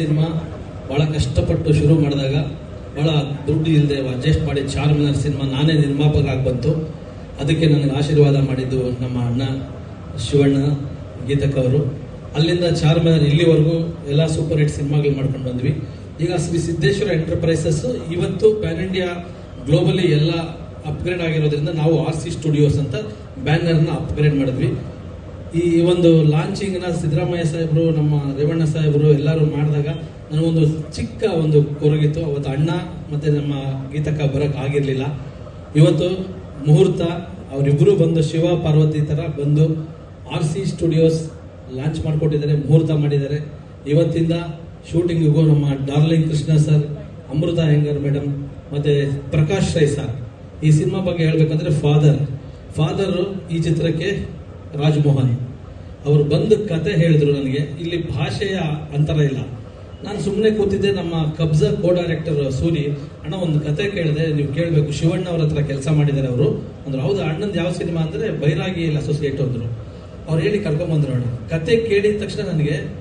Cinema ಭಾಳ ಕಷ್ಟಪಟ್ಟು ಶುರು ಮಾಡಿದಾಗ ಭಾಳ ದುಡ್ಡು ಇಲ್ಲದೆ ಅಡ್ಜಸ್ಟ್ ಮಾಡಿ ಚಾರ್ಮಿನಾರ್ ಸಿನಿಮಾ ನಾನೇ ನಿರ್ಮಾಪಕ ಬಂತು. ಅದಕ್ಕೆ ನನಗೆ ಆಶೀರ್ವಾದ ಮಾಡಿದ್ದು ನಮ್ಮ ಅಣ್ಣ ಶಿವಣ್ಣ ಗೀತಕ್ ಅವರು. ಅಲ್ಲಿಂದ ಚಾರ್ಮಿನಾರ್ ಇಲ್ಲಿವರೆಗೂ ಎಲ್ಲ ಸೂಪರ್ ಹಿಟ್ ಸಿನಿಮಾಗಳು ಮಾಡ್ಕೊಂಡು ಬಂದ್ವಿ. ಈಗ ಶ್ರೀ ಸಿದ್ದೇಶ್ವರ ಎಂಟರ್ಪ್ರೈಸಸ್ ಇವತ್ತು ಪ್ಯಾನ್ ಇಂಡಿಯಾ ಗ್ಲೋಬಲಿ ಎಲ್ಲ ಅಪ್ಗ್ರೇಡ್ ಆಗಿರೋದ್ರಿಂದ ನಾವು ಆರ್ ಸಿ ಸ್ಟುಡಿಯೋಸ್ ಅಂತ ಬ್ಯಾನರ್ನ ಅಪ್ಗ್ರೇಡ್ ಮಾಡಿದ್ವಿ. ಈ ಒಂದು ಲಾಂಚಿಂಗ್ನ ಸಿದ್ದರಾಮಯ್ಯ ಸಾಹೇಬರು, ನಮ್ಮ ರೇವಣ್ಣ ಸಾಹೇಬರು ಎಲ್ಲರೂ ಮಾಡಿದಾಗ ನನಗೊಂದು ಚಿಕ್ಕ ಒಂದು ಕೊರಗಿತ್ತು. ಅವತ್ತು ಅಣ್ಣ ಮತ್ತೆ ನಮ್ಮ ಗೀತಕ್ಕ ಬರಕ್ ಆಗಿರ್ಲಿಲ್ಲ. ಇವತ್ತು ಮುಹೂರ್ತ ಅವರಿಬ್ಬರು ಬಂದು ಶಿವ ಪಾರ್ವತಿ ತರ ಬಂದು ಆರ್ ಸಿ ಸ್ಟುಡಿಯೋಸ್ ಲಾಂಚ್ ಮಾಡಿಕೊಟ್ಟಿದ್ದಾರೆ, ಮುಹೂರ್ತ ಮಾಡಿದ್ದಾರೆ. ಇವತ್ತಿಂದ ಶೂಟಿಂಗಿಗೂ ನಮ್ಮ darling Krishna sir, Amrutha Iyengar madam ಮತ್ತೆ ಪ್ರಕಾಶ್ ರೈ ಸರ್. ಈ ಸಿನಿಮಾ ಬಗ್ಗೆ ಹೇಳ್ಬೇಕಂದ್ರೆ ಫಾದರ್ ಫಾದರ್ ಈ ಚಿತ್ರಕ್ಕೆ ರಾಜ್ಮೋಹನ್, ಅವರು ಬಂದು ಕತೆ ಹೇಳಿದ್ರು ನನಗೆ. ಇಲ್ಲಿ ಭಾಷೆಯ ಅಂತರ ಇಲ್ಲ. ನಾನು ಸುಮ್ಮನೆ ಕೂತಿದ್ದೆ, ನಮ್ಮ ಕಬ್ಜ ಕೋ ಡೈರೆಕ್ಟರ್ ಸೂರಿ, ಅಣ್ಣ ಒಂದು ಕತೆ ಕೇಳಿದೆ, ನೀವು ಕೇಳಬೇಕು. ಶಿವಣ್ಣ ಅವ್ರ ಹತ್ರ ಕೆಲಸ ಮಾಡಿದ್ದಾರೆ ಅವರು. ಅಂದ್ರೆ, ಹೌದು, ಅಣ್ಣಂದು ಯಾವ ಸಿನಿಮಾ ಅಂದ್ರೆ ಬೈರಾಗಿ ಅಸೋಸಿಯೇಟ್ ಅಂದರು. ಅವ್ರು ಹೇಳಿ ಕರ್ಕೊಂಬಂದ್ರು ಅಣ್ಣ ಕತೆ ಕೇಳಿದ ತಕ್ಷಣ ನನಗೆ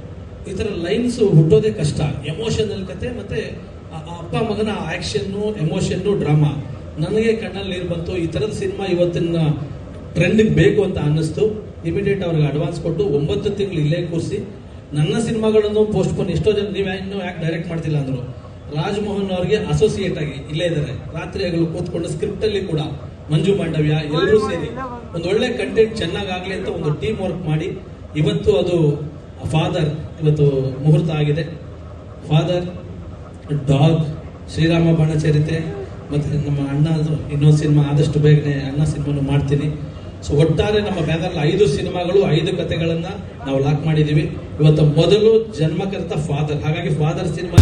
ಈ ಥರ ಲೈನ್ಸ್ ಹುಟ್ಟೋದೇ ಕಷ್ಟ. ಎಮೋಷನಲ್ ಕತೆ ಮತ್ತೆ ಅಪ್ಪ ಮಗನ ಆ್ಯಕ್ಷನ್ನು ಎಮೋಷನ್ನು ಡ್ರಾಮಾ ನನಗೆ ಕಣ್ಣಲ್ಲಿ ನೀರು ಬಂತು. ಈ ಥರದ ಸಿನಿಮಾ ಇವತ್ತಿನ ಟ್ರೆಂಡ್ಗೆ ಬೇಕು ಅಂತ ಅನ್ನಿಸ್ತು. ಇಮಿಡಿಯೇಟ್ ಅವ್ರಿಗೆ ಅಡ್ವಾನ್ಸ್ ಕೊಟ್ಟು ಒಂಬತ್ತು ತಿಂಗಳು ಇಲ್ಲೇ ಕೂರಿಸಿ ನನ್ನ ಸಿನಿಮಾಗಳನ್ನು ಪೋಸ್ಟ್ಪೋನ್ ಎಷ್ಟೋ ಜನ ನೀವು ಇನ್ನೂ ಯಾಕೆ ಡೈರೆಕ್ಟ್ ಮಾಡ್ತಿಲ್ಲ ಅಂದರು. ರಾಜ್ಮೋಹನ್ ಅವರಿಗೆ ಅಸೋಸಿಯೇಟ್ ಆಗಿ ಇಲ್ಲೇ ಇದ್ದಾರೆ. ರಾತ್ರಿ ಹಗಲು ಕೂತ್ಕೊಂಡು ಸ್ಕ್ರಿಪ್ಟ್ ಅಲ್ಲಿ ಕೂಡ ಮಂಜು ಮಾಂಡವ್ಯ ಎಲ್ಲರೂ ಸೇರಿ ಒಂದು ಒಳ್ಳೆ ಕಂಟೆಂಟ್ ಚೆನ್ನಾಗಾಗ್ಲಿ ಅಂತ ಒಂದು ಟೀಮ್ ವರ್ಕ್ ಮಾಡಿ ಇವತ್ತು ಅದು ಫಾದರ್ ಇವತ್ತು ಮುಹೂರ್ತ ಆಗಿದೆ. ಫಾದರ್ ಡಾಗ್ ಶ್ರೀರಾಮ ಬಾಣಚರಿತೆ ಮತ್ತು ನಮ್ಮ ಅಣ್ಣ ಇನ್ನೊಂದು ಸಿನಿಮಾ ಆದಷ್ಟು ಬೇಗನೆ ಅಣ್ಣ ಸಿನಿಮಾನು ಮಾಡ್ತೀನಿ. ಸೊ ಒಟ್ಟಾರೆ ನಮ್ಮ ಬ್ಯಾನರ್ ಐದು ಸಿನಿಮಾಗಳು, ಐದು ಕಥೆಗಳನ್ನ ನಾವು ಲಾಕ್ ಮಾಡಿದ್ದೀವಿ. ಇವತ್ತು ಮೊದಲು ಜನ್ಮಕರ್ತ ಫಾದರ್ ಹಾಗಾಗಿ ಫಾದರ್ ಸಿನಿಮಾ.